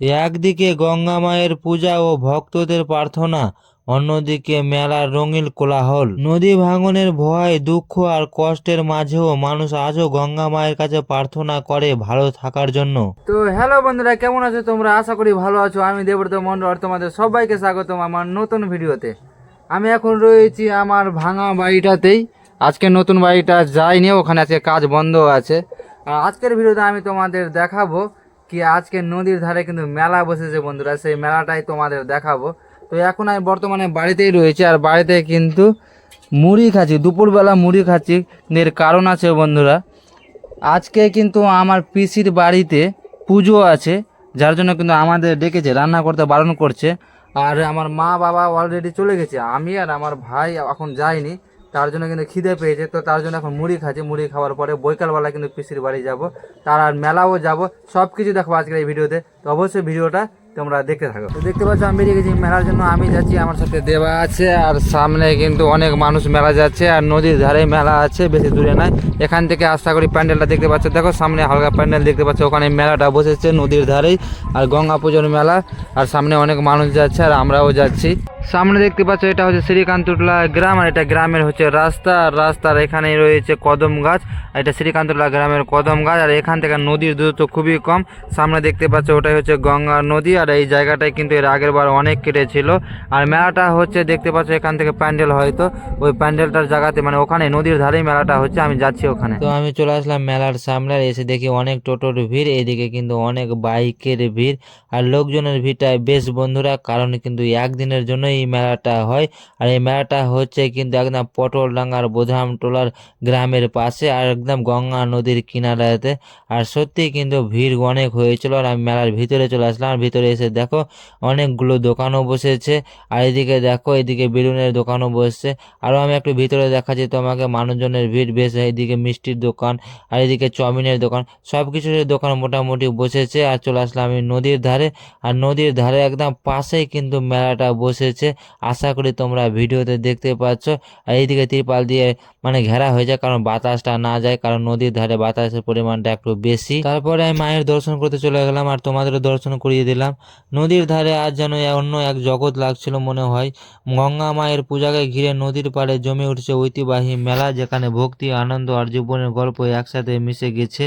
একদিকে গঙ্গা মায়ের পূজা ও ভক্তদের প্রার্থনা, অন্যদিকে মেলার রঙিন কোলাহল। নদী ভাঙনের ভয়, দুঃখ আর কষ্টের মাঝেও মানুষ আজও গঙ্গা মায়ের কাছে প্রার্থনা করে ভালো থাকার জন্য। তো হ্যালো বন্ধুরা, কেমন আছো তোমরা? আশা করি ভালো আছো। আমি দেবব্রত মন্ডল আর তোমাদের সবাইকে স্বাগতম আমার নতুন ভিডিওতে। আমি এখন রয়েছি আমার ভাঙা বাড়িটাতেই। আজকে নতুন বাড়িটা যাইনি, ওখানে আজকে কাজ বন্ধ আছে। আর আজকের ভিডিওতে আমি তোমাদের দেখাবো কি আজকে নদীর ধারে কিন্তু মেলা বসেছে বন্ধুরা, সেই মেলাটাই তোমাদের দেখাবো। তো এখন আমি বর্তমানে বাড়িতেই রয়েছি আর বাড়িতে কিন্তু মুড়ি খাচ্ছি, দুপুরবেলা মুড়ি খাচ্ছি। এর কারণ আছে বন্ধুরা, আজকে কিন্তু আমার পিসির বাড়িতে পুজো আছে, যার জন্য কিন্তু আমাদের ডেকেছে, রান্না করতে বারণ করছে। আর আমার মা বাবা অলরেডি চলে গেছে, আমি আর আমার ভাই এখন যাইনি। তার জন্য কিন্তু খিদে পেয়েছে, তো তার জন্য এখন মুড়ি খাচ্ছি। মুড়ি খাওয়ার পরে বৈকালবেলা কিন্তু পিসির বাড়ি যাব, তার আর মেলাও যাব। সব কিছু দেখব আজকের এই ভিডিওতে। তো অবশ্যই ভিডিওটা তোমরা দেখতে থাকো। তো দেখতে পাচ্ছ, আমি বেরিয়ে গেছি মেলার জন্য। আমি যাচ্ছি, আমার সাথে দেবা আছে, আর সামনে কিন্তু অনেক মানুষ মেলা যাচ্ছে, আর নদীর ধারে মেলা আছে, বেশি দূরে নয়। এখান থেকে আশা করি প্যান্ডেলটা দেখতে পাচ্ছ। দেখো, সামনে হালকা প্যান্ডেল দেখতে পাচ্ছ। ওখানে মেলাটা বসেছে নদীর ধারেই, আর গঙ্গা পুজোর মেলা, আর সামনে অনেক মানুষ যাচ্ছে, আর আমরাও যাচ্ছি। সামনে দেখতে পাচ্ছ, এটা হচ্ছে শ্রীকান্তটলা গ্রাম, আর এটা গ্রামের হচ্ছে রাস্তা। আর রাস্তার এখানেই রয়েছে কদম গাছ, আর এটা শ্রীকান্তটলা গ্রামের কদম গাছ, আর এখান থেকে নদীর দূরত্ব খুবই কম। সামনে দেখতে পাচ্ছ, ওটাই হচ্ছে গঙ্গা নদী আর এই জায়গাটায় কিন্তু এর আগের বার অনেক কেটেছিল। আর মেলাটা হচ্ছে, দেখতে পাচ্ছ এখান থেকে প্যান্ডেল হয়তো। ওই প্যান্ডেলটার জায়গাতে মানে ওখানে নদীর ধারেই মেলাটা হচ্ছে, আমি যাচ্ছি ওখানে। তো আমি চলে আসলাম মেলার সামনে এসে দেখি অনেক টোটোর ভিড়, এদিকে কিন্তু অনেক বাইকের ভিড়। আর লোকজনের ভিড়টা বেশ বন্ধুরা, কারণ কিন্তু একদিনের জন্য এই মেলাটা হয়। আর এই মেলাটা হচ্ছে কিন্তু একদম পটল ডাঙ্গার বোধাম টোলার গ্রামের পাশে, আর একদম গঙ্গা নদীর কিনারাতে। আর সত্যি কিন্তু ভিড় অনেক হয়েছিল, আর আমি মেলার ভিতরে চলে আসলাম, আর ভিতরে এসে দেখো, অনেকগুলো দোকানও বসেছে। আর এদিকে দেখো, এদিকে বেলুনের দোকানও বসছে। আরও আমি একটু ভিতরে দেখাচ্ছি তোমাকে, মানুষজনের ভিড় বেশ। এদিকে মিষ্টির দোকান, আর এদিকে চাউমিনের দোকান। সব কিছুর দোকান মোটামুটি বসেছে। আর চলে আসলাম আমি নদীর ধারে। আর নদীর ধারে একদম পাশেই কিন্তু মেলাটা বসেছে। আশা করি তোমরা ভিডিওতে দেখতে পাচ্ছ। আর এইদিকে ত্রিপাল দিয়ে মানে ঘেরা হয়ে যায়, কারণ বাতাসটা না যায়, কারণ নদীর ধারে বাতাসের পরিমাণটা একটু বেশি। তারপরে আমি মায়ের দর্শন করতে চলে গেলাম। আর তোমাদেরও দর্শন করিয়ে দিলাম। নদীর ধারে আজ যেন অন্য এক জগৎ লাগছিল মনে হয়। গঙ্গা মায়ের পূজাকে ঘিরে নদীর পাড়ে জমে উঠছে ঐতিহ্যবাহী মেলা, যেখানে ভক্তি, আনন্দ আর জীবনের গল্প একসাথে মিশে গেছে।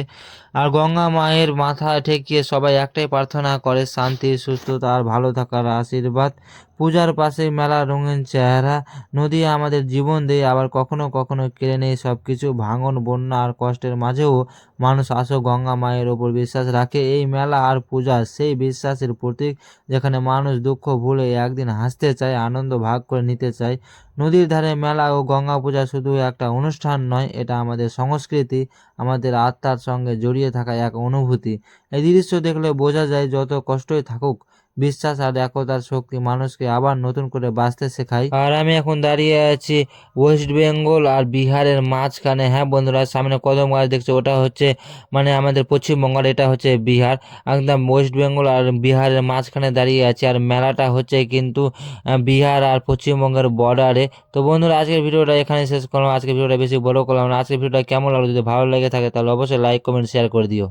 আর গঙ্গা মায়ের মাথা ঠেকিয়ে সবাই একটাই প্রার্থনা করে, শান্তি সুস্থতা আর ভালো থাকার আশীর্বাদ। পূজার পাশে মেলা রঙিন চেহারা। নদী আমাদের জীবন দেয়, আবার কখনো কখনো কেড়ে নেয় সব কিছু ভাঙন, বন্যা আর কষ্টের মাঝেও মানুষ আসো গঙ্গা মায়ের ওপর বিশ্বাস রাখে। এই মেলা আর পূজা সেই বিশ্বাসের প্রতীক, যেখানে মানুষ দুঃখ ভুলে একদিন হাসতে চায়, আনন্দ ভাগ করে নিতে চায়। নদীর ধারে মেলা ও গঙ্গা পূজা শুধু একটা অনুষ্ঠান নয়, এটা আমাদের সংস্কৃতি, আমাদের আত্মার সঙ্গে জড়িয়ে থাকা এক অনুভূতি। এই দৃশ্য দেখলে বোঝা যায় যত কষ্টই থাকুক বিশ্বাস আর একতার শক্তি মানুষকে আবার নতুন করে বাঁচতে শেখায়। আর আমি এখন দাঁড়িয়ে আছি ওয়েস্ট বেঙ্গল আর বিহারের মাঝখানে। হ্যাঁ বন্ধুরা, সামনে কদম গাছ দেখছ, ওটা হচ্ছে মানে আমাদের পশ্চিমবঙ্গের, এটা হচ্ছে বিহার। একদম ওয়েস্ট বেঙ্গল আর বিহারের মাঝখানে দাঁড়িয়ে আছি। আর মেলাটা হচ্ছে কিন্তু বিহার আর পশ্চিমবঙ্গের বর্ডারে তো বন্ধুরা, আজকের ভিডিওটা এখানে শেষ করলাম। আজকের ভিডিওটা বেশি বড় করলাম আজকের ভিডিওটা কেমন লাগল, যদি ভালো লেগে থাকে তাহলে অবশ্যই লাইক কমেন্ট শেয়ার করে দিও।